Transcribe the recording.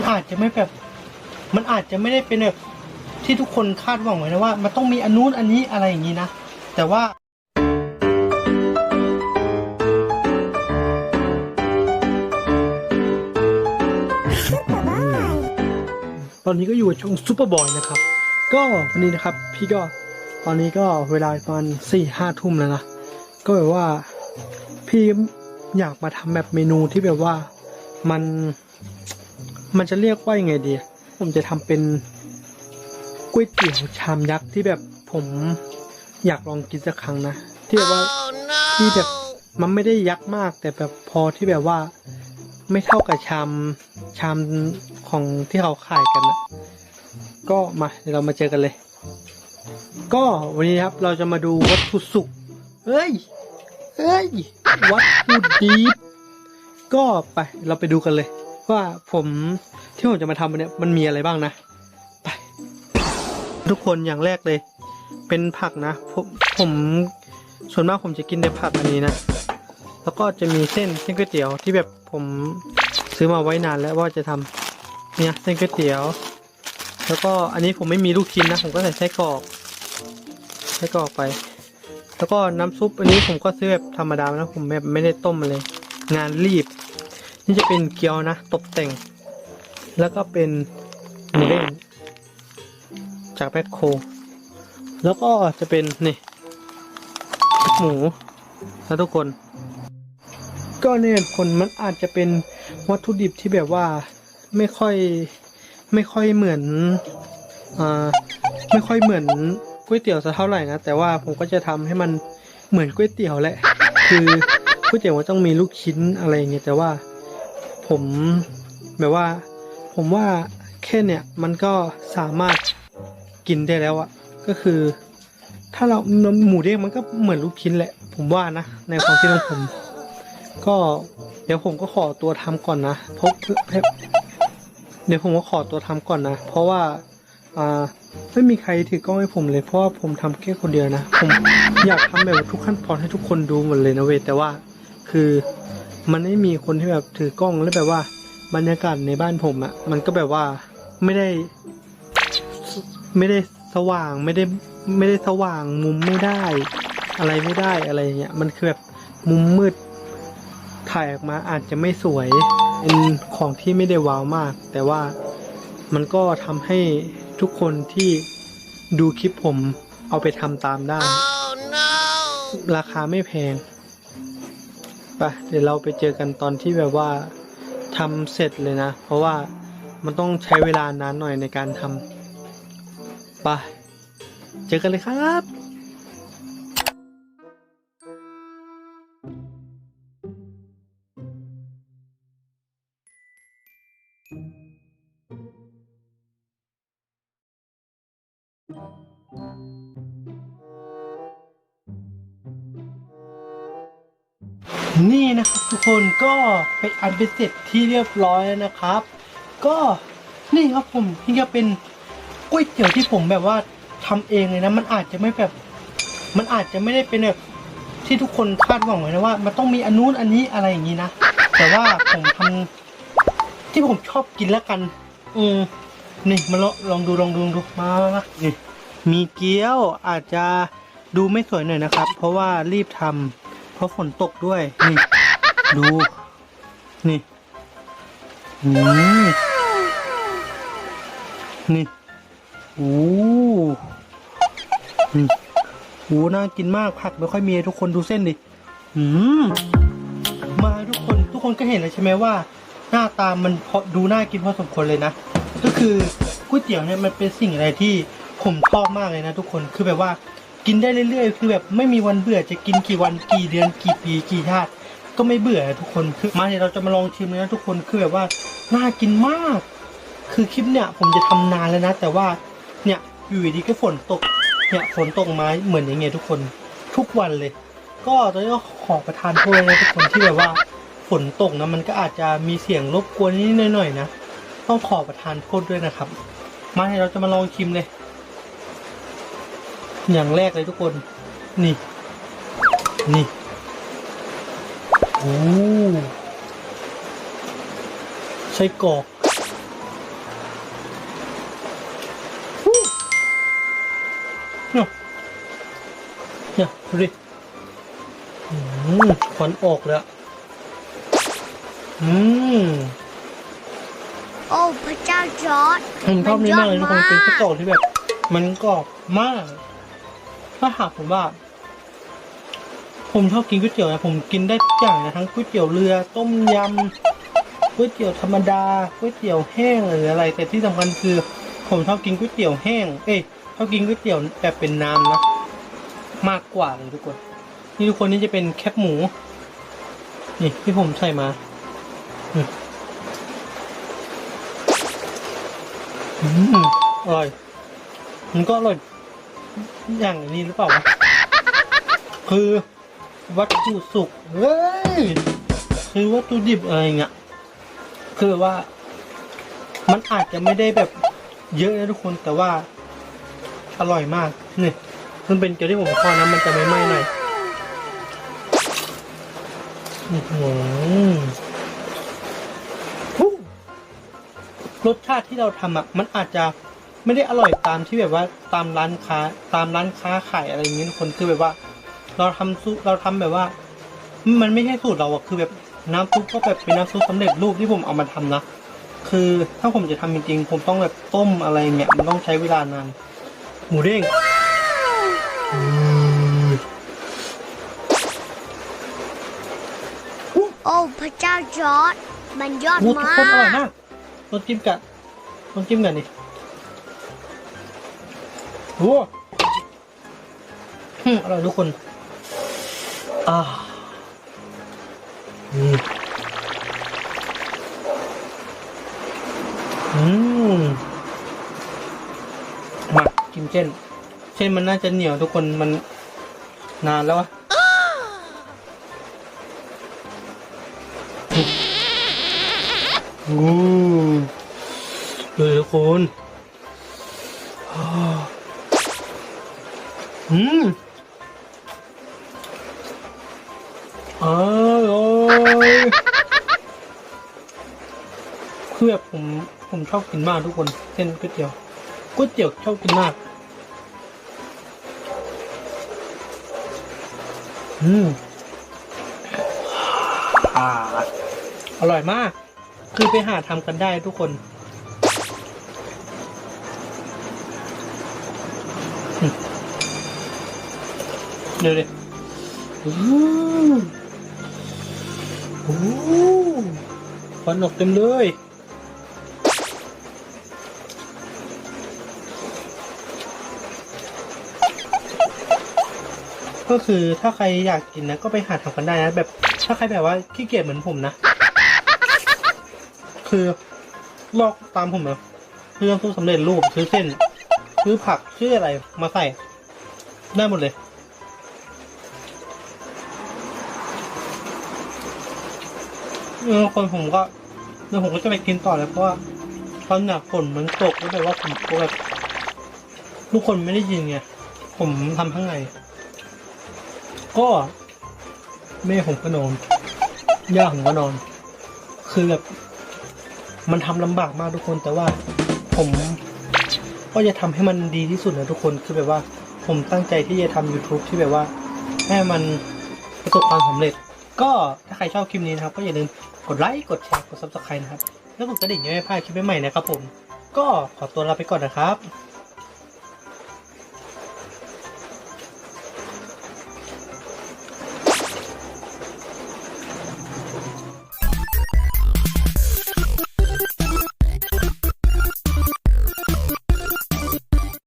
มันอาจจะไม่แบบ มันอาจจะไม่ได้เป็นแบบที่ทุกคนคาดหวังไว้นะว่า มันต้องมีอันนู้นอันนี้อะไรอย่างนี้นะ แต่ว่าตอนนี้ก็อยู่กับช่องซูเปอร์บอยนะครับ ก็วันนี้นะครับ พี่ก็ตอนนี้ก็เวลาประมาณสี่ห้าทุ่มแล้วนะก็แบบว่าพี่อยากมาทำแบบเมนูที่แบบว่ามัน มันจะเรียกว่ายังไงดี ผมจะทำเป็นก๋วยเตี๋ยวชามยักษ์ที่แบบผมอยากลองกินสักครั้งนะที่แบบว่าที่แบบมันไม่ได้ยักษ์มาก แต่แบบพอที่แบบว่า ไม่เท่ากับชามชามของที่เขาขายกันนะก็มาเดี๋ยวเรามาเจอกันเลย ก็วันนี้ครับเราจะมาดูวัตถุสุกเฮ้ยเฮ้ยวัตถุดิบก็ไปเราไปดูกันเลย ว่าผมที่ผมจะมาทำวันเนี้ยมันมีอะไรบ้างนะไปทุกคนอย่างแรกเลย เป็นผักนะผมผมส่วนมากผมจะกินในผักอันนี้นะแล้วก็จะมีเส้นเส้นก๋วยเตี๋ยวที่แบบผมซื้อมาไว้นานแล้วว่าจะทำเนี่ยเส้นก๋วยเตี๋ยว แล้วก็อันนี้ผมไม่มีลูกชิ้นนะ ผมก็ใส่ไส้กรอกไส้กรอกไป แล้วก็น้ำซุปอันนี้ผมก็ซื้อแบบธรรมดานะผมแบบไม่ได้ต้มเลย งานรีบ นี่จะเป็นเกี๊ยวนะ ตกแต่ง แล้วก็เป็นหมูเด้งจากแมคโค แล้วก็จะเป็นนี่หมูนะทุกคน ก็เนี่ยผลมันอาจจะเป็นวัตถุดิบที่แบบว่าไม่ค่อยไม่ค่อยเหมือนอ่าไม่ค่อยเหมือนก๋วยเตี๋ยวสักเท่าไหร่นะแต่ว่าผมก็จะทำให้มันเหมือนก๋วยเตี๋ยวแหละ คือก๋วยเตี๋ยวมันต้องมีลูกชิ้นอะไรอย่างเงี้ยแต่ว่า ผมแบบว่า ผมว่าแค่เนี่ยมันก็สามารถกินได้แล้วอะก็คือ ถ้าเราหมูเด้งมันก็เหมือนลูกชิ้นแหละ ผมว่านะ ในความคิดของผม ก็เดี๋ยวผมก็ขอตัวทำก่อนนะเพราะเดี๋ยวผมก็ขอตัวทำก่อนนะ เพราะว่าอ่าไม่มีใครถือกล้องให้ผมเลยเพราะว่าผมทำแค่คนเดียวนะ ผมอยากทำแบบทุกขั้นตอนให้ทุกคนดูหมดเลยนะเวแต่ว่า คือ มันไม่มีคนที่แบบถือกล้องแล้วแบบว่า บรรยากาศในบ้านผมอะ่ะ มันก็แบบว่าไม่ได้ ไม่ได้สว่างไม่ได้ไม่ได้สว่างมุมไม่ได้ อะไรไม่ได้อะไรอย่างเงี้ยมันคือแบบมุมมืดถ่ายออกมาอาจจะไม่สวยเป็นของที่ไม่ได้ว้าวมาก แต่ว่ามันก็ทำให้ทุกคนที่ดูคลิปผมเอาไปทำตามได้ราคาไม่แพง ไปเดี๋ยวเราไปเจอกันตอนที่แบบว่าทำเสร็จเลยนะ เพราะว่ามันต้องใช้เวลานานหน่อยในการทำไปเจอกันเลยครับ นี่นะครับทุกคนก็เป็นอันเป็นเสร็จที่เรียบร้อยแล้วนะครับ ก็นี่ครับผมนี่ก็เป็นก๋วยเตี๋ยวที่ผมแบบว่าทำเองเลยนะ มันอาจจะไม่แบบ มันอาจจะไม่ได้เป็นแบบที่ทุกคนคาดหวังไว้นะว่า มันต้องมีอันนู้นอันนี้อะไรอย่างนี้นะแต่ว่าผมทำที่ผมชอบกินแล้วกัน อืมนี่มาลองลองดูลองดูลองดูมามามานี่มีเกี๊ยวอาจจะดูไม่สวยหน่อยนะครับ เพราะว่ารีบทำเพ ราะฝนตกด้วย นี่ ดู นี่อืมนี่โอ้นี่โอ้น่ากินมากผักไม่ค่อยมีทุกคนดูเส้นดิอืมมาทุกคนทุกคนก็เห็นแล้วใช่ไหมว่า หน้าตามันพอดูน่ากินพอสมควรเลยนะ ก็คือก๋วยเตี๋ยวเนี่ยมันเป็นสิ่งอะไรที่ผมชอบมากเลยนะทุกคนคือแบบว่า กินได้เรื่อยๆ คือแบบไม่มีวันเบื่อจะกินกี่วันกี่เดือนกี่ปีกี่ชาติก็ไม่เบื่อทุกคนคือมาเดี๋ยวเราจะมาลองชิมเลยนะทุกคนคือแบบว่าน่ากินมาก คือคลิปเนี่ยผมจะทำนานแล้วนะ แต่ว่าเนี่ยอยู่ดีๆก็ฝนตกเนี่ยฝนตกมาเหมือนอย่างเงี้ยทุกคนทุกวันเลย ก็ตอนนี้ก็ขอประทานโทษนะทุกคนที่แบบว่าฝนตกนะมันก็อาจจะมีเสียงรบกวนนิดหน่อยๆนะต้องขอประทานโทษด้วยนะครับ มาเดี๋ยวเราจะมาลองชิมเลย อย่างแรกเลยทุกคน นี่ นี่ โอ้ใช้กรอกเนี่ยนี่ดูดิอืมควันออกแล้วอืมโอ้พระเจ้าจอร์ดมันชอบนี้มากเลยทุกคนเป็นข้าวตอกที่แบบ มันกรอบมาก ถ้าหากผมว่า ผมชอบกินก๋วยเตี๋ยวนะผมกินได้ทุกอย่างนะทั้งก๋วยเตี๋ยวเรือต้มยำก๋วยเตี๋ยวธรรมดาก๋วยเตี๋ยวแห้งหรืออะไร แต่ที่สำคัญคือ ผมชอบกินก๋วยเตี๋ยวแห้ง เอ้ยชอบกินก๋วยเตี๋ยวแบบเป็นน้ำนะมากกว่าเลยทุกคน นี่ทุกคนนี่จะเป็นแคบหมู นี่ที่ผมใส่มาอืมอืมอร่อย มันก็อร่อย อย่างนี้หรือเปล่าวะคือวัตถุสุกเฮ้ยคือวัตถุดิบอะไรเงี้ยคือว่า มันอาจจะไม่ได้แบบเยอะนะทุกคนแต่ว่า อร่อยมากนี่มันเป็นเกี๊ยวที่ผมทอดนะมันจะไม่ไหม้หน่อยอื้อหือฮู้รสชาติที่เราทำอะ มันอาจจะ ไม่ได้อร่อยตามที่แบบว่าตามร้านค้าตามร้านค้าขายอะไรอย่างนี้ทุกคนคือแบบว่า เราทำซุปเราทำแบบว่า มันไม่ใช่สูตรเราอะคือแบบน้ำซุปก็แบบเป็นน้ำซุปสำเร็จรูปที่ผมเอามาทำนะคือถ้าผมจะทำจริงๆผมต้องแบบต้มอะไรเงี้ยมันต้องใช้เวลานานหมูเด้งอืมโอ้พระเจ้าจอร์ดมันยอดโอ้ทุกมาคนอร่อยกมากลองจิ้มกันลองจิ้มกันดิ โอ้อืมอร่อยทุกคน อ่าอืมอืมมากินเช่น เช่นมันน่าจะเหนียวทุกคนมันนานแล้วอะอืมดูทุกคน อ่าอืมอร่อยคือแบบผมผมชอบกินมากทุกคน เส้นก๋วยเตี๋ยวก๋วยเตี๋ยวชอบกินมาก อืมอ่าอร่อยมาก คือไปหาทำกันได้ทุกคนอืมเดี๋ยวดิโอ้โหควันออกเต็มเลยก็คือถ้าใครอยากกินนะก็ไปหาทำกันได้นะแบบ ถ้าใครแบบว่าขี้เกียจเหมือนผมนะ คือลอกตามผมนะซื้อน้ำซุปสำเร็จรูปซื้อเส้น ซื้อผักซื้ออะไรมาใส่ ได้หมดเลย เออคนผมก็เดี๋ยวผมก็จะไปกินต่อเลยเพราะว่าตอนหนักฝนมันตกแล้วแบบว่าผมก็แบบทุกคนไม่ได้ยินไงผมทำข้างในก็แม่ผมก็นอนย่าผมก็นอน คือแบบมันทำลำบากมากทุกคนแต่ว่าผมก็จะทำให้มันดีที่สุดนะทุกคนคือแบบว่า ผมตั้งใจที่จะทำ YouTube ที่แบบว่า ให้มันประสบความสำเร็จ ก็ถ้าใครชอบคลิปนี้นะครับ ก็อย่าลืม กดไลค์กดแชร์กดซับสไครต์นะครับ แล้วกดกระดิ่งยังไม่พลาดคลิปใหม่ๆนะครับผม ก็ขอตัวลาไปก่อนนะครับ